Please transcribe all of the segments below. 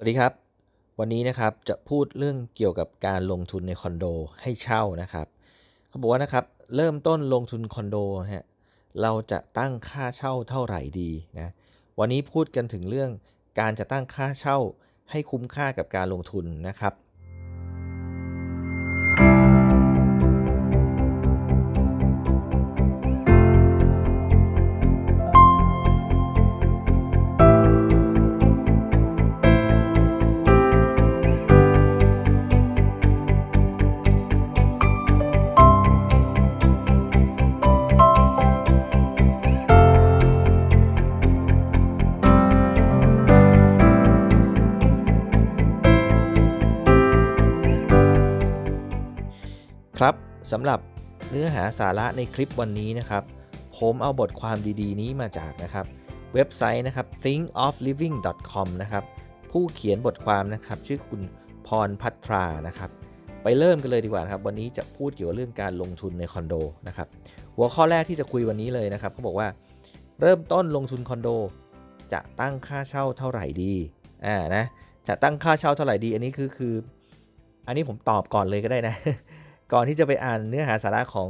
สวัสดีครับ วันนี้นะครับจะพูดเรื่องเกี่ยวกับการลงทุนในคอนโดให้เช่านะครับเขาบอกว่านะครับเริ่มต้นลงทุนคอนโดนะฮะเราจะตั้งค่าเช่าเท่าไหร่ดีนะวันนี้พูดกันถึงเรื่องการจะตั้งค่าเช่าให้คุ้มค่ากับการลงทุนนะครับ สำหรับเนื้อหาสาระในคลิปวันนี้นะครับ ผมเอาบทความดีๆ นี้มาจากนะครับ เว็บไซต์นะครับ thinkofliving.com นะครับผู้เขียนบทความนะครับชื่อคุณพรพัทรานะครับไปเริ่มกันเลยดีกว่าครับ วันนี้จะพูดเกี่ยวกับเรื่องการลงทุนในคอนโดนะครับหัวข้อแรกที่จะคุยวันนี้เลยนะครับเขาบอกว่า เริ่มต้นลงทุนคอนโด จะตั้งค่าเช่าเท่าไหร่ดีอ่านะจะตั้งค่าเช่าเท่าไหร่ดี อันนี้คือคือ อันนี้ผมตอบก่อนเลยก็ได้นะ ก่อนที่จะไปอ่านเนื้อหาสาระของ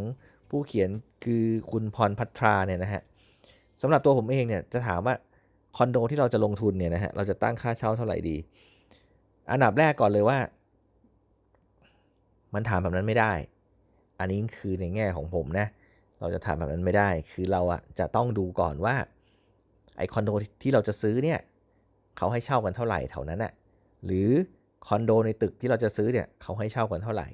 ผู้เขียนคือคุณพรพัทราเนี่ยนะฮะสำหรับตัวผมเองเนี่ยจะถามว่าคอนโดที่เราจะลงทุนเนี่ยนะฮะเราจะตั้งค่าเช่าเท่าไหร่ดี อันดับแรกก่อนเลยว่า มันถามแบบนั้นไม่ได้ อันนี้คือในแง่ของผมนะ เราจะถามแบบนั้นไม่ได้ คือเราอะจะต้องดูก่อนว่าไอคอนโดที่เราจะซื้อเนี่ยเขาให้เช่ากันเท่าไหร่เท่านั้นอะหรือคอนโดในตึกที่เราจะซื้อเนี่ยเขาให้เช่ากันเท่าไหร่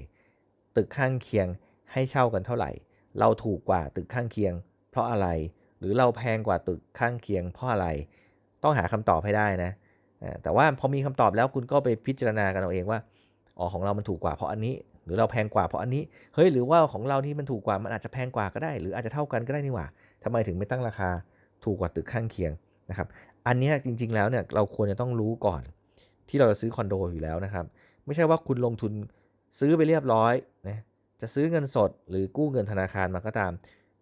ตึกข้างเคียงให้เช่ากันเท่าไหร่ เราถูกกว่าตึกข้างเคียง เพราะอะไร หรือเราแพงกว่าตึกข้างเคียง เพราะอะไร ต้องหาคำตอบให้ได้นะ แต่ว่าพอมีคำตอบแล้วคุณก็ไปพิจารณากันเอาเองว่า อ๋อของเรามันถูกกว่าเพราะอันนี้ หรือเราแพงกว่าเพราะอันนี้ เฮ้ยหรือว่าของเราที่มันถูกกว่ามันอาจจะแพงกว่าก็ได้ หรืออาจจะเท่ากันก็ได้นี่หว่าทำไมถึงไม่ตั้งราคาถูกกว่าตึกข้างเคียงนะครับ อันนี้จริงๆแล้วเนี่ยเราควรจะต้องรู้ก่อน ที่เราจะซื้อคอนโดอยู่แล้วนะครับ ไม่ใช่ว่าคุณลงทุน ซื้อไปเรียบร้อยนะจะซื้อเงินสดหรือกู้เงินธนาคารมาก็ตาม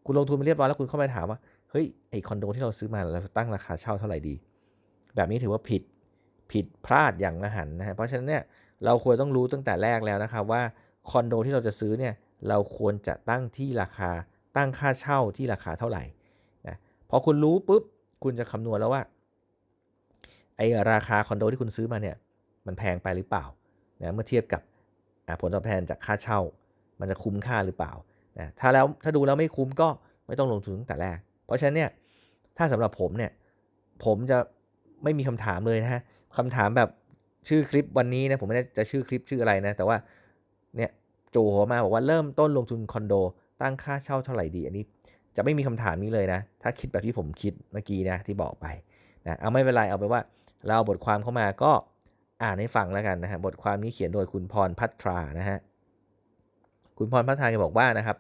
คุณลงทุนไปเรียบร้อยแล้วคุณเข้ามาถามว่าเฮ้ยไอคอนโดที่เราซื้อมาเราตั้งราคาเช่าเท่าไหร่ดี แบบนี้ถือว่าผิดผิดพลาดอย่างมหันนะฮะเพราะฉะนั้นเนี่ยเราควรต้องรู้ตั้งแต่แรกแล้วนะครับว่าคอนโดที่เราจะซื้อเนี่ยเราควรจะตั้งที่ราคาตั้งค่าเช่าที่ราคาเท่าไหร่นะพอคุณรู้ปุ๊บคุณจะคำนวณแล้วว่าไอราคาคอนโดที่คุณซื้อมาเนี่ยมันแพงไปหรือเปล่านะเมื่อเทียบกับ ผลตอบแทนจากค่าเช่า มันจะคุ้มค่าหรือเปล่านะถ้าแล้วถ้าดูแล้วไม่คุ้มก็ไม่ต้องลงทุนตั้งแต่แรก เพราะฉะนั้นเนี่ยถ้าสำหรับผมเนี่ยผมจะไม่มีคำถามเลยนะฮะคำถามแบบชื่อคลิปวันนี้นะผมไม่ได้จะชื่อคลิปชื่ออะไรนะ แต่ว่าเนี่ยโจหัวมาบอกว่าเริ่มต้นลงทุนคอนโด ตั้งค่าเช่าเท่าไหร่ดี อันนี้จะไม่มีคำถามนี้เลยนะ ถ้าคิดแบบที่ผมคิดเมื่อกี้นะที่บอกไปนะเอาไม่เป็นไรเอาไปว่า เราเอาบทความเข้ามาก็ อ่านให้ฟังแล้วกันนะฮะบทความนี้เขียนโดยคุณพรพัทรานะฮะคุณพรพัฒนาแกบอกว่านะครับ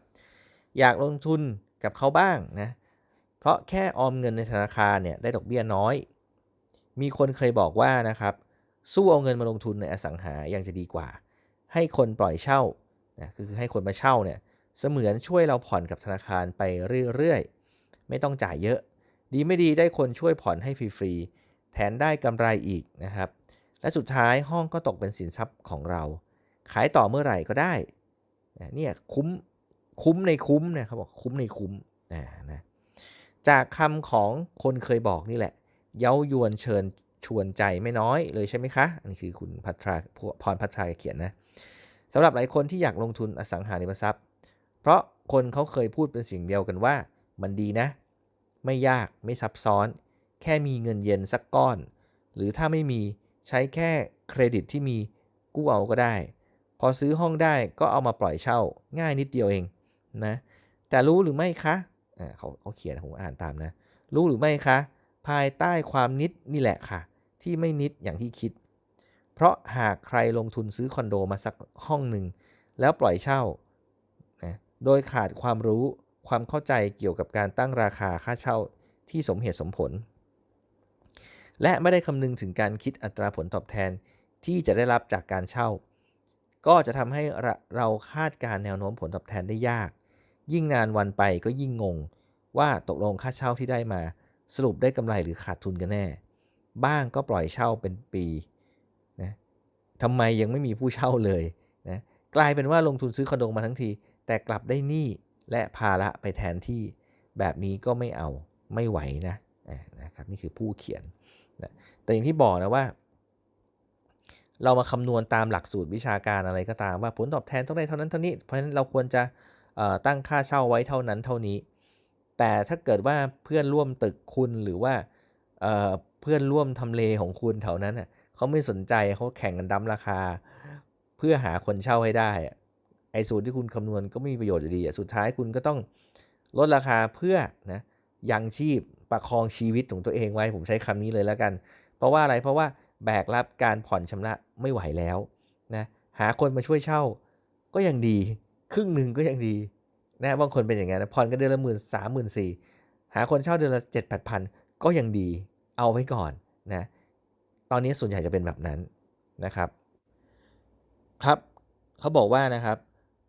อยากลงทุนกับเขาบ้างนะเพราะแค่ออมเงินในธนาคารเนี่ยได้ดอกเบี้ยน้อย มีคนเคยบอกว่านะครับสู้เอาเงินมาลงทุนในอสังหายังจะดีกว่า ให้คนปล่อยเช่านะคือให้คนมาเช่าเนี่ยเสมือนช่วยเราผ่อนกับธนาคารไปเรื่อยๆ ไม่ต้องจ่ายเยอะ ดีไม่ดีได้คนช่วยผ่อนให้ฟรีๆ แถมได้กำไรอีกนะครับ และสุดท้ายห้องก็ตกเป็นสินทรัพย์ของเรา ขายต่อเมื่อไหร่ก็ได้เนี่ยคุ้มคุ้มในคุ้มเนี่ยเขาบอกคุ้มในคุ้มนะนะจากคำของคนเคยบอกนี่แหละ เย้ายวนเชิญชวนใจไม่น้อยเลยใช่ไหมคะ อันนี้คือคุณพัทราพรพัทราเขียนนะสำหรับหลายคนที่อยากลงทุนอสังหาริมทรัพย์ เพราะคนเขาเคยพูดเป็นสิ่งเดียวกันว่า มันดีนะ ไม่ยากไม่ซับซ้อน แค่มีเงินเย็นสักก้อน หรือถ้าไม่มี ใช้แค่เครดิตที่มีกู้เอาก็ได้ พอซื้อห้องได้ก็เอามาปล่อยเช่าง่ายนิดเดียวเองนะแต่รู้หรือไม่คะอ่าเขาเขาเขียนผมอ่านตามนะ รู้หรือไม่คะ ภายใต้ความนิดนี่แหละค่ะ ที่ไม่นิดอย่างที่คิด เพราะหากใครลงทุนซื้อคอนโดมาสักห้องหนึ่งแล้วปล่อยเช่านะโดยขาดความรู้ความเข้าใจเกี่ยวกับการตั้งราคาค่าเช่าที่สมเหตุสมผล และไม่ได้คำนึงถึงการคิดอัตราผลตอบแทนที่จะได้รับจากการเช่า ก็จะทำให้เราคาดการแนวโน้มผลตอบแทนได้ยาก ยิ่งนานวันไปก็ยิ่งงง ว่าตกลงค่าเช่าที่ได้มา สรุปได้กำไรหรือขาดทุนกันแน่ บ้างก็ปล่อยเช่าเป็นปีนะทำไมยังไม่มีผู้เช่าเลยนะกลายเป็นว่าลงทุนซื้อคอนโดมาทั้งที แต่กลับได้หนี้และภาระไปแทนที่แบบนี้ก็ไม่เอาไม่ไหวนะนะครับนี่คือผู้เขียน นะแต่อย่างที่บอกนะว่า เรามาคำนวณตามหลักสูตรวิชาการอะไรก็ตามว่าผลตอบแทนต้องได้เท่านั้นเท่านี้ เพราะฉะนั้นเราควรจะตั้งค่าเช่าไว้เท่านั้นเท่านี้ แต่ถ้าเกิดว่าเพื่อนร่วมตึกคุณหรือว่าเพื่อนร่วมทำเลของคุณแถวนั้นเขาไม่สนใจเขาแข่งกันดั้มราคา เพื่อหาคนเช่าให้ได้ไอ้สูตรที่คุณคำนวณก็ไม่มีประโยชน์อยู่ดีสุดท้ายคุณก็ต้องลดราคาเพื่อนะยังชีพ ประคองชีวิตของตัวเองไว้ผมใช้คำนี้เลยแล้วกัน เพราะว่าอะไรเพราะว่าแบกรับการผ่อนชำระไม่ไหวแล้วนะหาคนมาช่วยเช่าก็ยังดี ครึ่งหนึ่งก็ยังดีนะบางคนเป็นอย่างนั้นผ่อนกันเดือนละหมื่นสามหมื่นสี่หาคนเช่าเดือนละเจ็ดแปดพันก็ยังดีเอาไว้ก่อนนะตอนนี้ส่วนใหญ่จะเป็นแบบนั้นนะครับ ครับเขาบอกว่านะครับ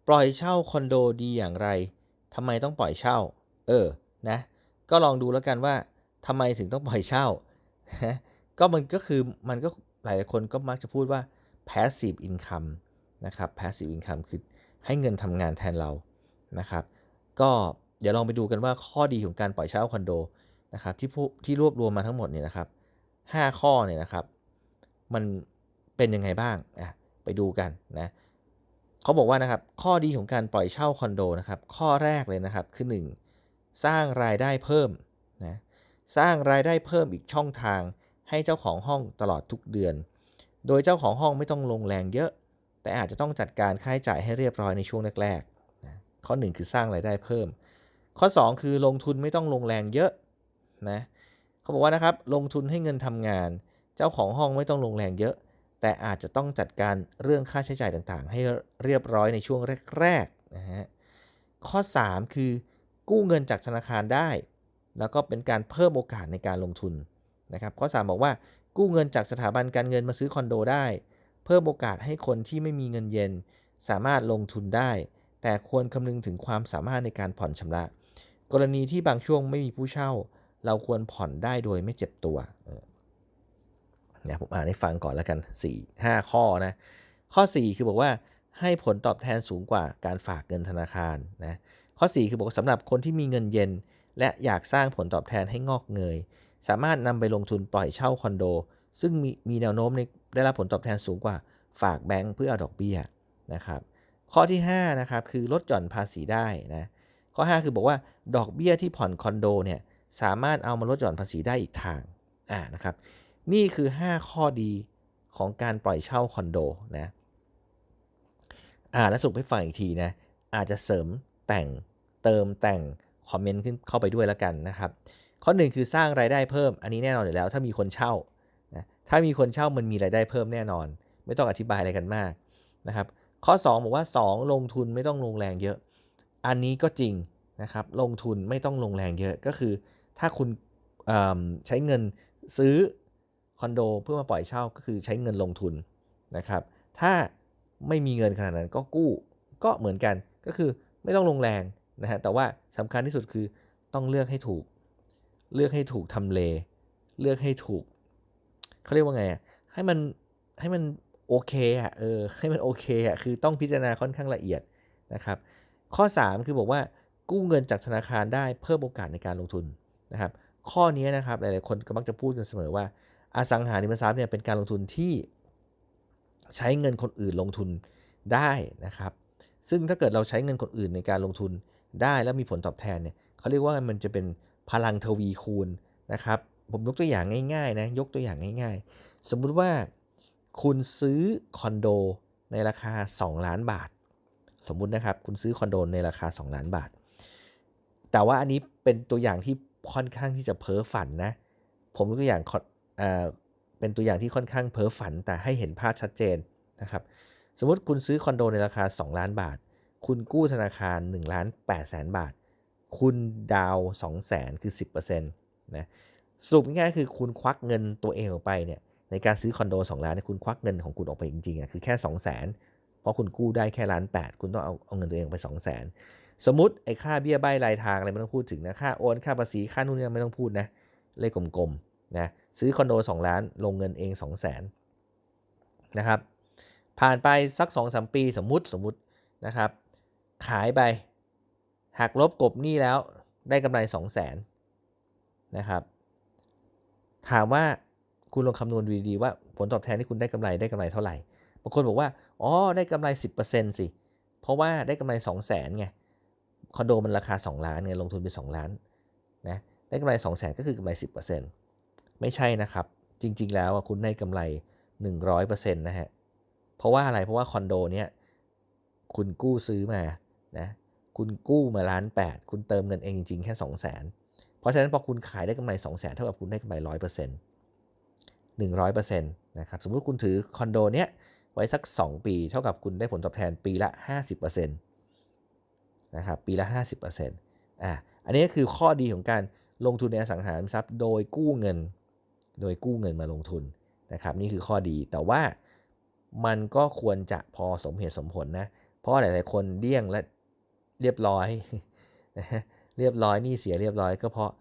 ปล่อยเช่าคอนโดดีอย่างไรทำไมต้องปล่อยเช่า เออนะ ก็ลองดูแล้วกันว่าทำไมถึงต้องปล่อยเช่า ก็มันก็คือมันก็หลายคนก็มักจะพูดว่า passive income นะครับ passive income คือให้เงินทำงานแทนเรานะครับ ก็เดี๋ยวลองไปดูกันว่าข้อดีของการปล่อยเช่าคอนโดนะครับที่ผู้ที่รวบรวมมาทั้งหมดเนี่ยนะครับ 5 ข้อเนี่ยนะครับ มันเป็นยังไงบ้างอะไปดูกันนะเขาบอกว่านะครับข้อดีของการปล่อยเช่าคอนโดนะครับ ข้อแรกเลยนะครับคือ 1. สร้างรายได้เพิ่มนะสร้างรายได้เพิ่มอีกช่องทางให้เจ้าของห้องตลอดทุกเดือน โดยเจ้าของห้องไม่ต้องลงแรงเยอะ แต่อาจจะต้องจัดการค่าใช้จ่ายให้เรียบร้อยในช่วงแรกๆนะข้อ 1 คือสร้างรายได้เพิ่ม ข้อ 2 คือลงทุนไม่ต้องลงแรงเยอะนะเขาบอกว่านะครับลงทุนให้เงินทำงาน เจ้าของห้องไม่ต้องลงแรงเยอะ แต่อาจจะต้องจัดการเรื่องค่าใช้จ่ายต่างๆ ให้เรียบร้อยในช่วงแรกๆนะฮะข้อ 3 คือ กู้เงินจากธนาคารได้ แล้วก็เป็นการเพิ่มโอกาสในการลงทุนนะครับข้อ 3 บอกว่ากู้เงินจากสถาบันการเงินมาซื้อคอนโดได้ เพิ่มโอกาสให้คนที่ไม่มีเงินเย็น สามารถลงทุนได้ แต่ควรคำนึงถึงความสามารถในการผ่อนชำระ กรณีที่บางช่วงไม่มีผู้เช่า เราควรผ่อนได้โดยไม่เจ็บตัวนะผมอ่านให้ฟังก่อนแล้วกัน 4 5 ข้อนะข้อ 4 คือบอกว่าให้ผลตอบแทนสูงกว่าการฝากเงินธนาคารนะ ข้อ 4 คือบอกสำหรับคนที่มีเงินเย็น และอยากสร้างผลตอบแทนให้งอกเงย สามารถนำไปลงทุนปล่อยเช่าคอนโด ซึ่งมีมีแนวโน้มในได้รับผลตอบแทนสูงกว่าฝากแบงก์เพื่อเอาดอกเบี้ยนะครับข้อที่5นะครับคือลดหย่อนภาษีได้นะข้อ 5 คือบอกว่าดอกเบี้ยที่ผ่อนคอนโดเนี่ยสามารถเอามาลดหย่อนภาษีได้อีกทางอ่านะครับนี่คือ 5 ข้อดีของการปล่อยเช่าคอนโดนะอ่าแล้วสรุปให้ฟังอีกทีนะอาจจะเสริม แต่งเติมแต่งคอมเมนต์ขึ้นเข้าไปด้วยแล้วกันนะครับ ข้อ1คือสร้างรายได้เพิ่ม อันนี้แน่นอนอยู่แล้ว ถ้ามีคนเช่านะถ้ามีคนเช่ามันมีรายได้เพิ่มแน่นอน ไม่ต้องอธิบายอะไรกันมากนะครับ ข้อ 2 บอกว่า 2 ลงทุนไม่ต้องลงแรงเยอะ อันนี้ก็จริงนะครับ ลงทุนไม่ต้องลงแรงเยอะก็คือ ถ้าคุณใช้เงินซื้อคอนโดเพื่อมาปล่อยเช่าก็คือใช้เงินลงทุนนะครับ ถ้าไม่มีเงินขนาดนั้นก็กู้ก็เหมือนกันก็คือ ไม่ต้องลงแรงนะฮะแต่ว่าสำคัญที่สุดคือต้องเลือกให้ถูก เลือกให้ถูกทำเล เลือกให้ถูกเขาเรียกว่าไงอะให้มันให้มันโอเคอะเออให้มันโอเคอะคือต้องพิจารณาค่อนข้างละเอียดนะครับ ข้อ 3 คือบอกว่ากู้เงินจากธนาคารได้เพิ่มโอกาสในการลงทุนนะครับ ข้อนี้นะครับหลายๆคนก็มักจะพูดกันเสมอว่าอสังหาริมทรัพย์เนี่ยเป็นการลงทุนที่ใช้เงินคนอื่นลงทุนได้นะครับ ซึ่งถ้าเกิดเราใช้เงินคนอื่นในการลงทุนได้แล้วมีผลตอบแทนเนี่ยเขาเรียกว่ามันจะเป็นพลังทวีคูณนะครับ ผมยกตัวอย่างง่ายๆนะยกตัวอย่างง่าย ๆ สมมุติว่าคุณซื้อคอนโดในราคา 2 ล้านบาท สมมุตินะครับคุณซื้อคอนโดในราคา 2 ล้านบาท แต่ว่าอันนี้เป็นตัวอย่างที่ค่อนข้างที่จะเพ้อฝันนะ ผมยกตัวอย่างเป็นตัวอย่างที่ค่อนข้างเพ้อฝันแต่ให้เห็นภาพชัดเจนนะครับ สมมติคุณซื้อคอนโดในราคา 2 ล้านบาท คุณกู้ธนาคาร1ล้าน8แสนบาท คุณดาว2แสนคือ 10%นะสรุปง่ายๆคือคุณควักเงินตัวเองออกไปเนี่ยในการซื้อคอนโด 2 ล้านเนี่ยคุณควักเงินของคุณออกไปจริงๆอะคือแค่2 0 0 0 0นเพราะคุณกู้ได้แค่ล้าน8คุณต้องเอาเอาเงินตัวเองไป 2 0 0 0 0นสมมติไอ้ค่าเบี้ยใบรายทางอะไรไม่ต้องพูดถึงนะค่าโอนค่าภาษีค่านู่นนี่ไม่ต้องพูดนะเลขกลมๆนะซื้อคอนโด 2 ล้านลงเงินเอง 2 0 0 0 0นนะครับ ผ่านไปสัก2อสปีสมมุติสมมุตินะครับ ขายไปหักลบกบหนี้แล้วได้กำไร 2 0 0 0 0นนะครับ ถามว่าคุณลองคำนวณดูดีๆว่าผลตอบแทนที่คุณได้กำไรได้กำไรเท่าไหร่บางคนบอกว่าอ๋อได้กำไร 10%สิ เพราะว่าได้กำไร 2 0 0 0 0นไงคอนโดมันราคา 2 ล้านไงลงทุนไป 2 ล้านนะได้กำไร 2 0 0 0 0นก็คือกำไร 10%ไม่ใช่นะครับ จริง ๆ แล้วคุณได้กำไร 100%นะฮะ เพราะว่าอะไรเพราะว่าคอนโดเนี้ยคุณกู้ซื้อมานะคุณกู้มาล้านแปดคุณเติมเงินเองจริงๆ แค่2 0 0 0 0นเพราะฉะนั้นพอคุณขายได้กำไร2 0 0 0 0นเท่ากับคุณได้กำไร100% 100%นต์หนึ่งร้อยเปอร์เซ็นต์นะครับสมมติคุณถือคอนโดเนี้ยไว้สัก 2 ปี เท่ากับคุณได้ผลตอบแทนปีละ 50%นะครับปีละ 50%อะอันนี้ก็คือข้อดีของการลงทุนในอสังหาริมทรัพย์ โดยกู้เงิน โดยกู้เงินมาลงทุนนะครับนี่คือข้อดีแต่ว่า มันก็ควรจะพอสมเหตุสมผลนะ เพราะหลาย ๆ คนเลี่ยงและเรียบร้อยนะเรียบร้อยนี่เสียเรียบร้อยก็เพราะ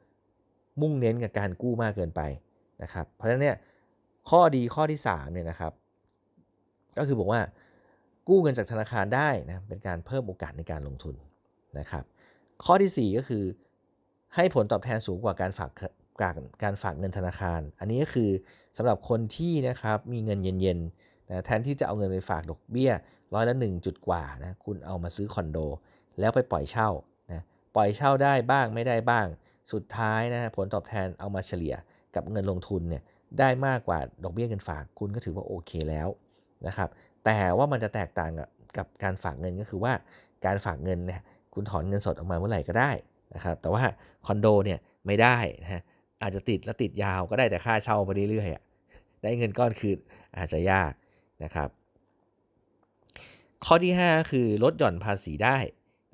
มุ่งเน้นกับการกู้มากเกินไปนะครับ เพราะฉะนั้นเนี่ยข้อดีข้อที่3เนี่ยนะครับ ก็คือบอกว่ากู้เงินจากธนาคารได้นะเป็นการเพิ่มโอกาสในการลงทุนนะครับ ข้อที่ 4 ก็คือให้ผลตอบแทนสูงกว่าการฝากการการฝากเงินธนาคาร อันนี้ก็คือสำหรับคนที่นะครับมีเงินเย็นๆ นะแทนที่จะเอาเงินไปฝากดอกเบี้ยร้อยละ1จุดกว่านะคุณเอามาซื้อคอนโด แล้วไปปล่อยเช่านะปล่อยเช่าได้บ้างไม่ได้บ้าง สุดท้ายนะผลตอบแทนเอามาเฉลี่ยกับเงินลงทุนเนี่ยได้มากกว่าดอกเบี้ยเงินฝากคุณก็ถือว่าโอเคแล้วนะครับแต่ว่ามันจะแตกต่างกับการฝากเงินก็คือว่าการฝากเงินเนี่ยคุณถอนเงินสดออกมาเมื่อไหร่ก็ได้นะครับแต่ว่าคอนโดเนี่ยไม่ได้นะอาจจะติดแล้วติดยาวก็ได้แต่ค่าเช่าไปเรื่อยๆได้เงินก้อนคืนอาจจะยาก นะครับ ข้อที่ 5 คือลดหย่อนภาษีได้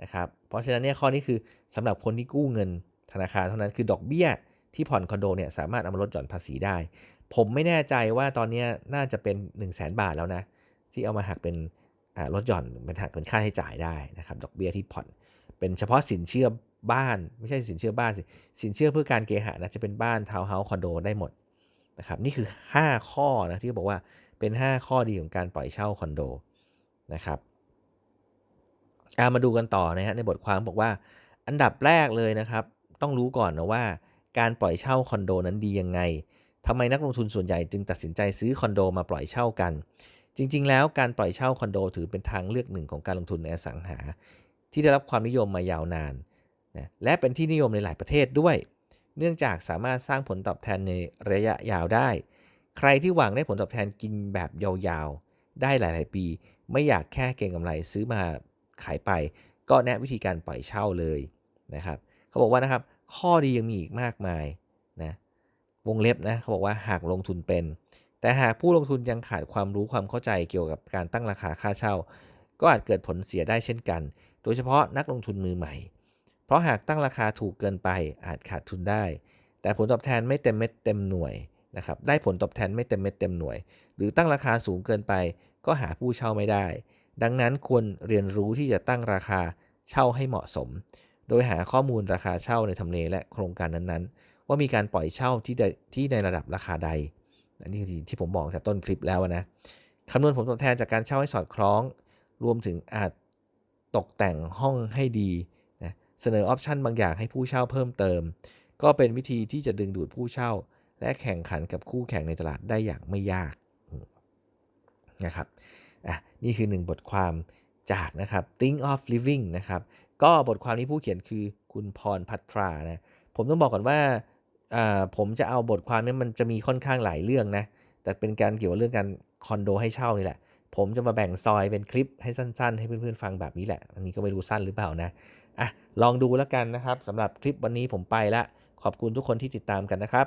นะครับ เพราะฉะนั้นเนี่ยข้อนี้คือสำหรับคนที่กู้เงินธนาคารเท่านั้นคือดอกเบี้ยที่ผ่อนคอนโดเนี่ยสามารถเอามาลดหย่อนภาษีได้ ผมไม่แน่ใจว่าตอนนี้น่าจะเป็น 1 0 0 0 0แบาทแล้วนะ ที่เอามาหักเป็นลดหย่อนเป็นหักเป็นค่าใช้จ่ายได้นะครับ ดอกเบี้ยที่ผ่อนเป็นเฉพาะสินเชื่อบ้าน ไม่ใช่สินเชื่อบ้านสิสินเชื่อเพื่อการเกหะนะจะเป็นบ้านทาวน์เฮาส์คอนโดได้หมดนะครับนี่คือ 5 ข้อนะที่บอกว่า เป็น 5 ข้อดีของการปล่อยเช่าคอนโดนะครับามาดูกันต่อนะฮะในบทความบอกว่า อันดับแรกเลยนะครับ ต้องรู้ก่อนนะว่า การปล่อยเช่าคอนโดนั้นดียังไงทำไมนักลงทุนส่วนใหญ่จึงตัดสินใจซื้อคอนโดมาปล่อยเช่ากัน จริง ๆ แล้วการปล่อยเช่าคอนโดถือเป็นทางเลือกหนึ่งของการลงทุนในอสังหา ที่ได้รับความนิยมมายาวนานนะและเป็นที่นิยมในหลายประเทศด้วย เนื่องจากสามารถสร้างผลตอบแทนในระยะยาวได้ ใครที่หวังได้ผลตอบแทนกินแบบยาวๆ ได้หลาย ๆ ปี ไม่อยากแค่เก็งกำไรซื้อมาขายไป ก็แนะวิธีการปล่อยเช่าเลยนะครับเขาบอกว่านะครับข้อดียังมีอีกมากมายนะวงเล็บนะเขาบอกว่าหากลงทุนเป็น แต่หากผู้ลงทุนยังขาดความรู้ความเข้าใจเกี่ยวกับการตั้งราคาค่าเช่า ก็อาจเกิดผลเสียได้เช่นกัน โดยเฉพาะนักลงทุนมือใหม่ เพราะหากตั้งราคาถูกเกินไปอาจขาดทุนได้ แต่ผลตอบแทนไม่เต็มเม็ดเต็มหน่วย นะครับได้ผลตอบแทนไม่เต็มเม็ดเต็มหน่วย หรือตั้งราคาสูงเกินไป ก็หาผู้เช่าไม่ได้ ดังนั้นควรเรียนรู้ที่จะตั้งราคาเช่าให้เหมาะสม โดยหาข้อมูลราคาเช่าในทำเลและโครงการนั้นๆ ว่ามีการปล่อยเช่าที่ที่ในระดับราคาใด อันนี้คือที่ผมบอกจากต้นคลิปแล้วนะคำนวณผลตอบแทนจากการเช่าให้สอดคล้อง รวมถึงอาจตกแต่งห้องให้ดีนะเสนอออปชันบางอย่างให้ผู้เช่าเพิ่มเติม ก็เป็นวิธีที่จะดึงดูดผู้เช่า และแข่งขันกับคู่แข่งในตลาดได้อย่างไม่ยากนะครับอะนี่คือหนึ่งบทความจากนะครับ Think of Living นะครับ ก็บทความนี้ผู้เขียนคือคุณพรพัทรานะ ผมต้องบอกก่อนว่าผมจะเอาบทความนี้มันจะมีค่อนข้างหลายเรื่องนะ แต่เป็นการเกี่ยวกับเรื่องการคอนโดให้เช่านี่แหละ ผมจะมาแบ่งซอยเป็นคลิปให้สั้นๆ ให้เพื่อนๆฟังแบบนี้แหละ อันนี้ก็ไม่รู้สั้นหรือเปล่านะ อะ ลองดูแล้วกันนะครับสำหรับคลิปวันนี้ผมไปละ ขอบคุณทุกคนที่ติดตามกันนะครับ